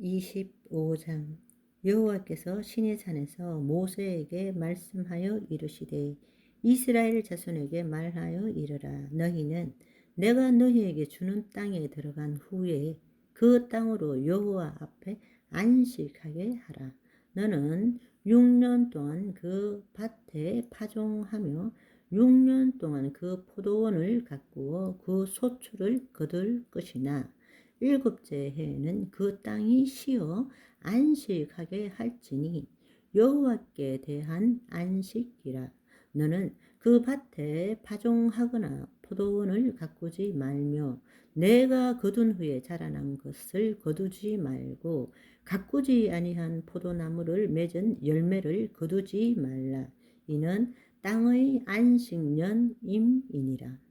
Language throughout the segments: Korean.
25장. 여호와께서 신의 산에서 모세에게 말씀하여 이르시되 이스라엘 자손에게 말하여 이르라. 너희는 내가 너희에게 주는 땅에 들어간 후에 그 땅으로 여호와 앞에 안식하게 하라. 너는 6년 동안 그 밭에 파종하며 6년 동안 그 포도원을 가꾸어 그 소출을 거둘 것이나 일곱째 해에는 그 땅이 쉬어 안식하게 할지니 여호와께 대한 안식이라. 너는 그 밭에 파종하거나 포도원을 가꾸지 말며 내가 거둔 후에 자라난 것을 거두지 말고 가꾸지 아니한 포도나무를 맺은 열매를 거두지 말라. 이는 땅의 안식년임이니라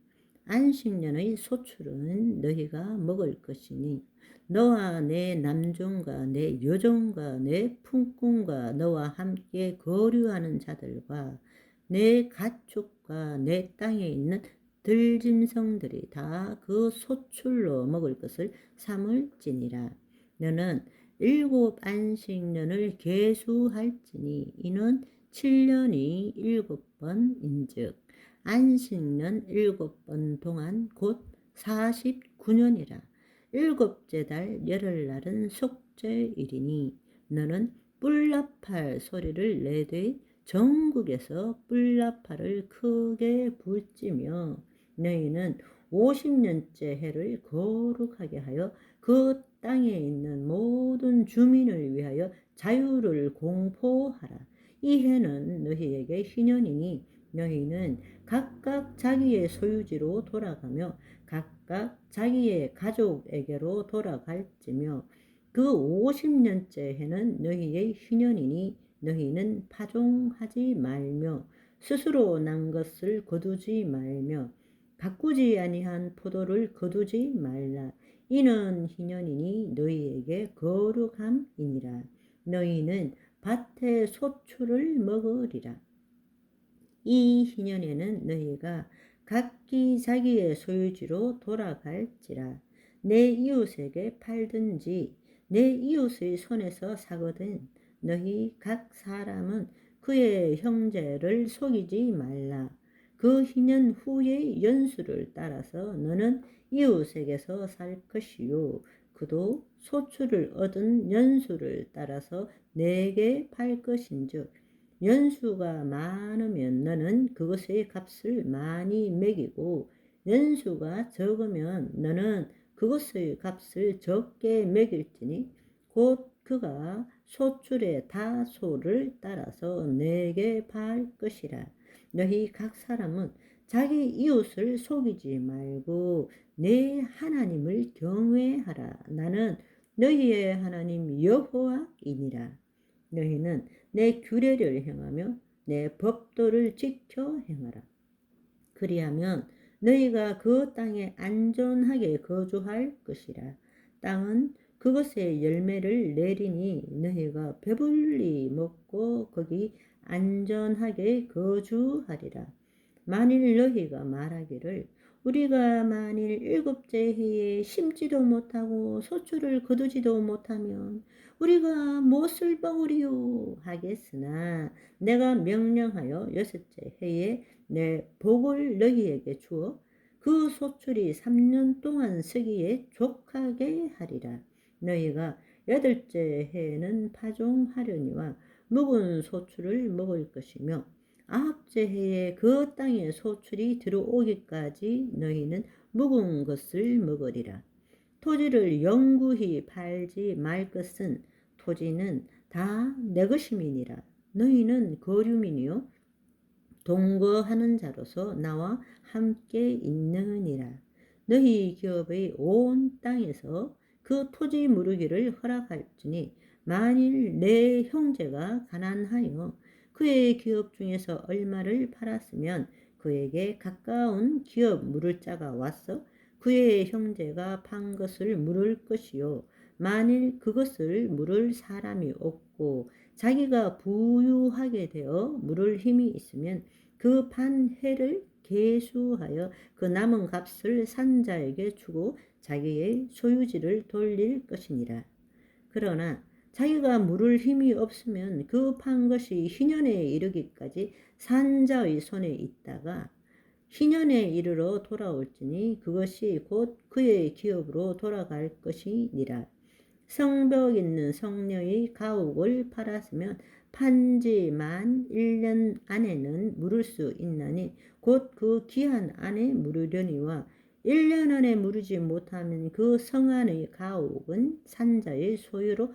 안식년의 소출은 너희가 먹을 것이니 너와 내 남종과 내 여종과 내 품꾼과 너와 함께 거류하는 자들과 내 가축과 내 땅에 있는 들짐승들이 다 그 소출로 먹을 것을 삼을지니라. 너는 일곱 안식년을 계수할지니 이는 7년이 일곱 번인즉 안식년 일곱 번 동안 곧 49년이라 일곱째 달 열흘날은 속죄일이니 너는 뿔나팔 소리를 내되 전국에서 뿔나팔을 크게 불지며 너희는 50년째 해를 거룩하게 하여 그 땅에 있는 모든 주민을 위하여 자유를 공포하라. 이 해는 너희에게 희년이니 너희는 각각 자기의 소유지로 돌아가며 각각 자기의 가족에게로 돌아갈지며 그 50년째 해는 너희의 희년이니 너희는 파종하지 말며 스스로 난 것을 거두지 말며 가꾸지 아니한 포도를 거두지 말라. 이는 희년이니 너희에게 거룩함이니라. 너희는 밭의 소출을 먹으리라 이 희년에는 너희가 각기 자기의 소유지로 돌아갈지라 내 이웃에게 팔든지 내 이웃의 손에서 사거든 너희 각 사람은 그의 형제를 속이지 말라. 그 희년 후의 연수를 따라서 너는 이웃에게서 살 것이요. 그도 소출을 얻은 연수를 따라서 내게 팔 것인즉 연수가 많으면 너는 그것의 값을 많이 매기고 연수가 적으면 너는 그것의 값을 적게 매길지니 곧 그가 소출의 다소를 따라서 내게 팔 것이라. 너희 각 사람은 자기 이웃을 속이지 말고 내 하나님을 경외하라. 나는 너희의 하나님 여호와이니라. 너희는 내 규례를 행하며 내 법도를 지켜 행하라. 그리하면 너희가 그 땅에 안전하게 거주할 것이라. 땅은 그것의 열매를 내리니 너희가 배불리 먹고 거기 안전하게 거주하리라. 만일 너희가 말하기를 우리가 만일 일곱째 해에 심지도 못하고 소출을 거두지도 못하면 우리가 무엇을 먹으리요 하겠으나 내가 명령하여 여섯째 해에 내 복을 너희에게 주어 그 소출이 3년 동안 쓰기에 족하게 하리라. 너희가 여덟째 해에는 파종하려니와 묵은 소출을 먹을 것이며 아홉째 해에 그 땅에 소출이 들어오기까지 너희는 묵은 것을 먹으리라. 토지를 영구히 팔지 말 것은 토지는 다 내 것임이니라. 너희는 거류민이요 동거하는 자로서 나와 함께 있느니라. 너희 기업의 온 땅에서 그 토지 무르기를 허락할지니 만일 내 형제가 가난하여 그의 기업 중에서 얼마를 팔았으면 그에게 가까운 기업 물을 자가 왔어 그의 형제가 판 것을 물을 것이요 만일 그것을 물을 사람이 없고 자기가 부유하게 되어 물을 힘이 있으면 그 판 해를 계수하여 그 남은 값을 산자에게 주고 자기의 소유지를 돌릴 것이니라. 그러나 자기가 물을 힘이 없으면 그 판 것이 희년에 이르기까지 산자의 손에 있다가 희년에 이르러 돌아올지니 그것이 곧 그의 기업으로 돌아갈 것이니라. 성벽 있는 성녀의 가옥을 팔았으면 판지 만 1년 안에는 물을 수 있나니 곧 그 기한 안에 물으려니와 1년 안에 물으지 못하면 그 성안의 가옥은 산자의 소유로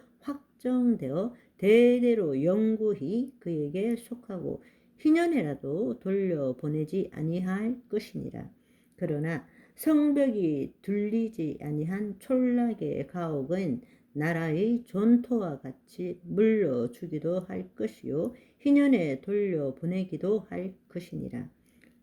확정되어 대대로 영구히 그에게 속하고 희년에라도 돌려보내지 아니할 것이니라. 그러나 성벽이 둘리지 아니한 촌락의 가옥은 나라의 존토와 같이 물러주기도 할 것이요 희년에 돌려보내기도 할 것이니라.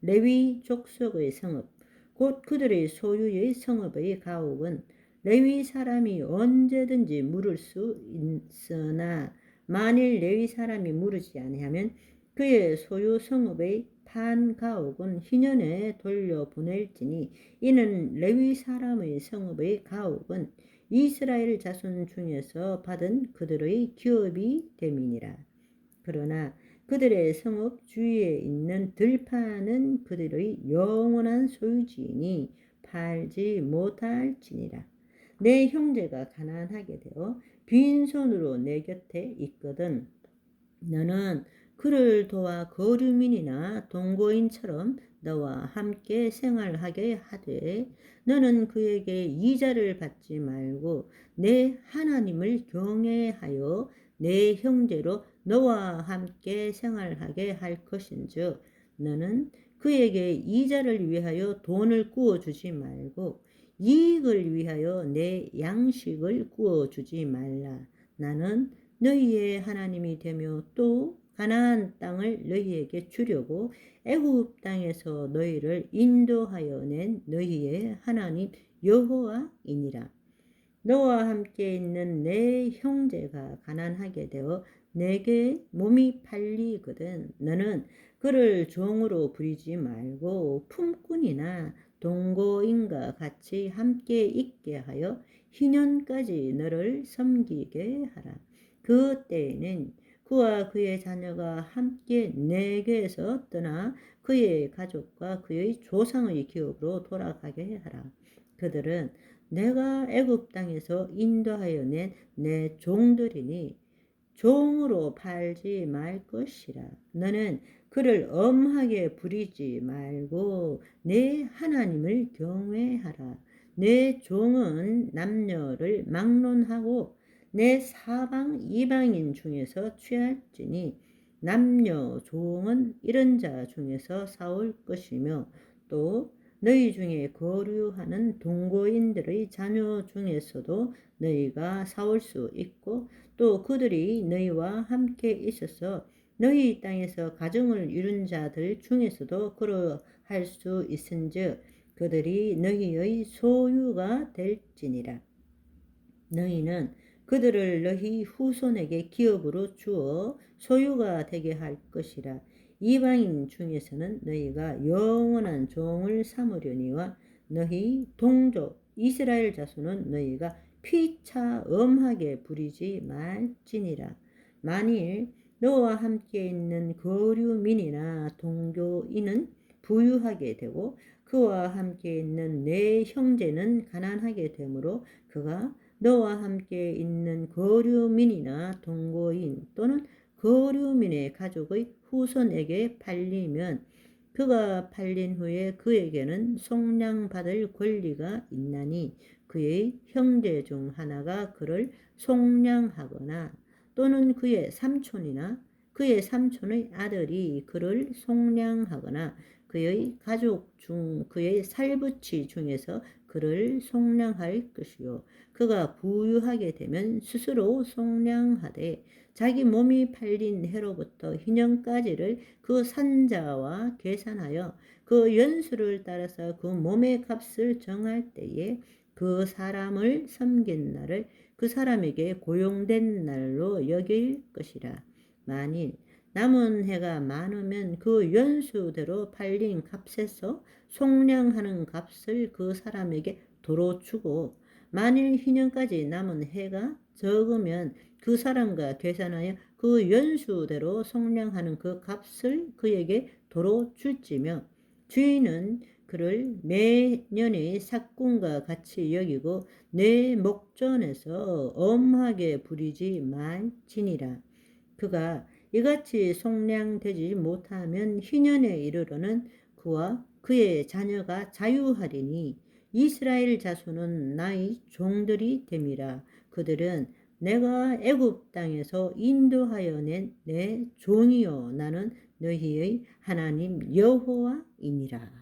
레위 족속의 성읍 곧 그들의 소유의 성읍의 가옥은 레위 사람이 언제든지 물을 수 있으나 만일 레위 사람이 물으지 아니하면 그의 소유 성읍의 판 가옥은 희년에 돌려보낼지니 이는 레위 사람의 성읍의 가옥은 이스라엘 자손 중에서 받은 그들의 기업이 됨이니라. 그러나 그들의 성읍 주위에 있는 들판은 그들의 영원한 소유지이니 팔지 못할지니라. 내 형제가 가난하게 되어 빈손으로 내 곁에 있거든. 너는 그를 도와 거류민이나 동거인처럼 너와 함께 생활하게 하되 너는 그에게 이자를 받지 말고 내 하나님을 경외하여 내 형제로 너와 함께 생활하게 할 것인즉 너는 그에게 이자를 위하여 돈을 구워 주지 말고 이익을 위하여 내 양식을 구워 주지 말라 나는 너희의 하나님이 되며 또 가나안 땅을 너희에게 주려고 애굽 땅에서 너희를 인도하여 낸 너희의 하나님 여호와이니라. 너와 함께 있는 내 형제가 가난하게 되어 내게 몸이 팔리거든 너는 그를 종으로 부리지 말고 품꾼이나 동거인과 같이 함께 있게 하여 희년까지 너를 섬기게 하라. 그 때에는 그와 그의 자녀가 함께 내게서 떠나 그의 가족과 그의 조상의 기업으로 돌아가게 하라. 그들은 내가 애굽 땅에서 인도하여 낸 내 종들이니 종으로 팔지 말 것이라. 너는 그를 엄하게 부리지 말고 내 하나님을 경외하라. 내 종은 남녀를 막론하고 내 사방 이방인 중에서 취할지니 남녀 종은 이런 자 중에서 사올 것이며 또 너희 중에 거류하는 동거인들의 자녀 중에서도 너희가 사올 수 있고 또 그들이 너희와 함께 있어서 너희 땅에서 가정을 이룬 자들 중에서도 그러할 수 있은즉 그들이 너희의 소유가 될지니라. 너희는 그들을 너희 후손에게 기업으로 주어 소유가 되게 할 것이라. 이방인 중에서는 너희가 영원한 종을 삼으려니와 너희 동족 이스라엘 자손은 너희가 피차 엄하게 부리지 말지니라. 만일 너와 함께 있는 거류민이나 동교인은 부유하게 되고 그와 함께 있는 내 형제는 가난하게 되므로 그가 너와 함께 있는 거류민이나 동거인 또는 거류민의 가족의 후손에게 팔리면 그가 팔린 후에 그에게는 속량받을 권리가 있나니 그의 형제 중 하나가 그를 속량하거나 또는 그의 삼촌이나 그의 삼촌의 아들이 그를 속량하거나 그의 가족 중 그의 살부치 중에서 그를 속량할 것이요. 그가 부유하게 되면 스스로 속량하되 자기 몸이 팔린 해로부터 희년까지를 그 산자와 계산하여 그 연수를 따라서 그 몸의 값을 정할 때에 그 사람을 섬긴 날을 그 사람에게 고용된 날로 여길 것이라. 만일 남은 해가 많으면 그 연수대로 팔린 값에서 속량하는 값을 그 사람에게 도로 주고 만일 희년까지 남은 해가 적으면 그 사람과 계산하여 그 연수대로 속량하는 그 값을 그에게 도로 줄지며 주인은 그를 매년의 삭군과 같이 여기고 내 목전에서 엄하게 부리지 말지니라. 그가 이같이 속량되지 못하면 희년에 이르러는 그와 그의 자녀가 자유하리니 이스라엘 자손은 나의 종들이 됨이라. 그들은 내가 애굽 땅에서 인도하여 낸 내 종이요 나는 너희의 하나님 여호와이니라.